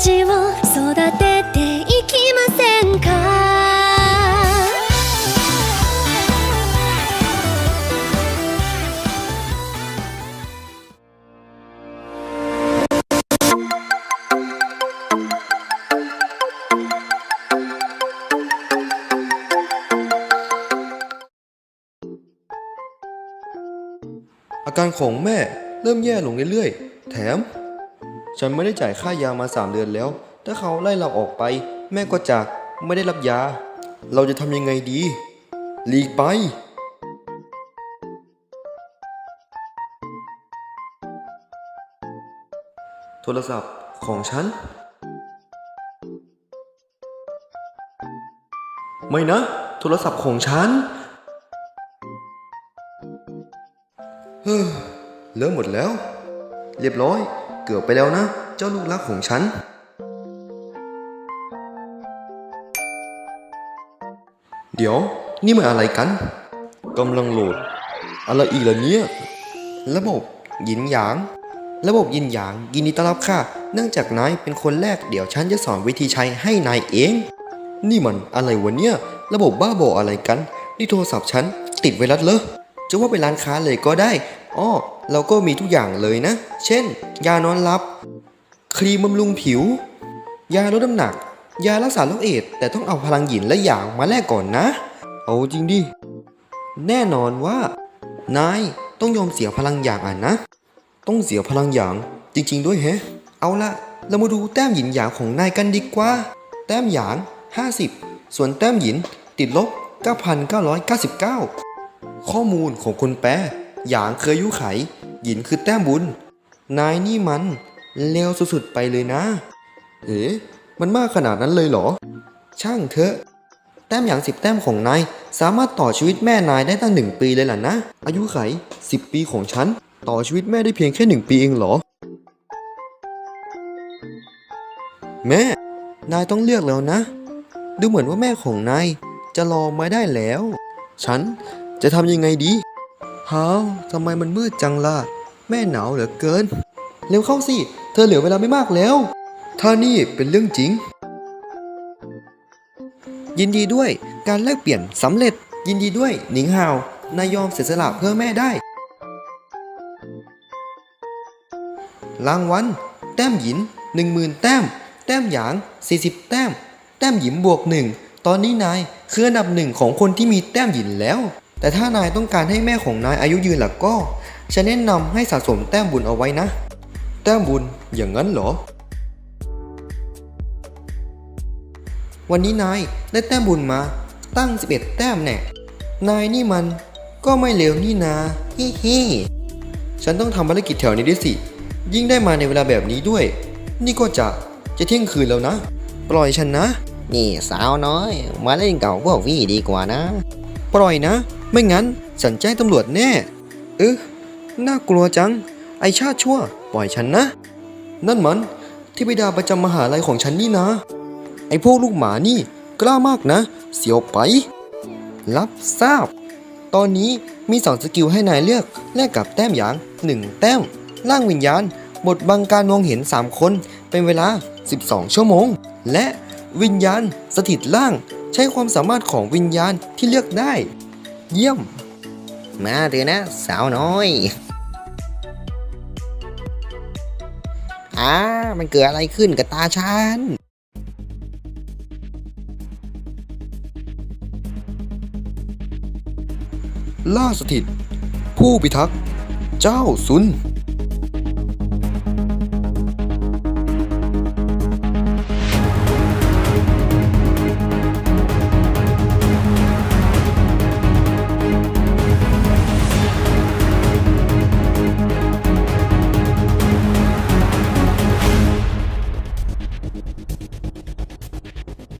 ちを育てていきませんか อาการของแม่เริ่มแย่ลงเรื่อยๆ แถม ฉันไม่ได้จ่ายค่ายามาสามเดือนแล้ว ถ้าเขาไล่เราออกไป แม่ก็จากไม่ได้รับยา เราจะทำยังไงดีหลีกไปโทรศัพท์ของฉัน ไม่นะ โทรศัพท์ของฉันเฮ้อเริ่มหมดแล้ว เรียบร้อย เกือบไปแล้วนะ เจ้าลูกรักของฉัน เดี๋ยว นี่มันอะไรกันกำลังโหลด อะไรอีกล่ะเนี่ย ระบบยินหยาง ระบบยินหยางยินดีต้อนรับค่ะ เนื่องจากนายเป็นคนแรกเดี๋ยวฉันจะสอนวิธีใช้ให้นายเอง นี่มันอะไรวะเนี่ย ระบบบ้าบออะไรกัน นี่โทรศัพท์ฉันติดไวรัสเหรอจะว่าเป็นร้านค้าเลยก็ได้ อ้อ เราก็มีทุกอย่างเลยนะ เช่น ยานอนหลับ ครีมบำรุงผิว ยาลดน้ำหนัก ยารักษาโรคเอดส์แต่ต้องเอาพลังหยินและหยางมาแลกก่อนนะ เอาจริงดิ แน่นอนว่า นายต้องยอมเสียพลังหยางอะนะ ต้องเสียพลังหยางจริง ๆ ด้วยแฮะ เอาละเรามาดูแต้มหยินหยางของนายกันดีกว่า แต้มหยาง 50 ส่วนแต้มหยินติดลบ 9,999 ข้อมูลของคนแปล หยางเคยยุไข หยินคือแต้มบุญ นายนี่มันเลวสุดๆไปเลยนะ เอ๋มันมากขนาดนั้นเลยเหรอ ช่างเถอะ แต้มอย่างสิบแต้มของนาย สามารถต่อชีวิตแม่นายได้ตั้งหนึ่งปีเลยล่ะนะ อายุไขสิบปีของฉัน ต่อชีวิตแม่ได้เพียงแค่หนึ่งปีเองเหรอ แม่ นายต้องเลือกแล้วนะ ดูเหมือนว่าแม่ของนายจะรอไม่ได้แล้ว ฉันจะทำยังไงดี ฮาวทำไมมันมืดจังล่ะ แม่หนาวเหลือเกิน เร็วเข้าสิ เธอเหลือเวลาไม่มากแล้ว ถ้านี่เป็นเรื่องจริง ยินดีด้วย การแลกเปลี่ยนสำเร็จ ยินดีด้วย หนิงฮาว นายยอมเสียสละเพื่อแม่ได้ รางวัล แต้มหยิน10,000แต้ม แต้มหยาง 40 แต้ม แต้มหยินบวกหนึ่ง ตอนนี้นายคืออันดับหนึ่งของคนที่มีแต้มหยินแล้ว แต่ถ้านายต้องการให้แม่ของนายอายุยืนล่ะก็ฉันแนะนำให้สะสมแต้มบุญเอาไว้นะ แต้มบุญอย่างนั้นเหรอ วันนี้นายได้แต้มบุญมาตั้ง 11 แต้มแน่นายนี่มันก็ไม่เลวนี่นาฮิฮิฉันต้องทำภารกิจแถวนี้ด้วยสิ ยิ่งได้มาในเวลาแบบนี้ด้วย นี่ก็จะจะเที่ยงคืนแล้วนะ ปล่อยฉันนะ นี่สาวน้อย มาเล่นเก่าพวกวี่ดีกว่านะ ปล่อยนะ ไม่งั้นฉันแจ้งตำรวจแน่ เออน่ากลัวจัง ไอชาติชั่ว ปล่อยฉันนะ นั่นมันที่บิดาประจำมหาลัยของฉันนี่นะ ไอพวกลูกหมานี่กล้ามากนะ เสียวไป รับทราบ ตอนนี้มีสองสกิลให้นายเลือกแลกกับแต้มหยาง 1 แต้มร่างวิญญาณ บทบังการมองเห็น 3 คน เป็นเวลา 12 ชั่วโมง และวิญญาณสถิตร่าง ใช้ความสามารถของวิญญาณที่เลือกได้ เยี่ยม มาเถอะนะ สาวน้อยอ่ามันเกิดอะไรขึ้นกับตาฉันล่าสถิต ผู้พิทักษ์ เจ้าซุน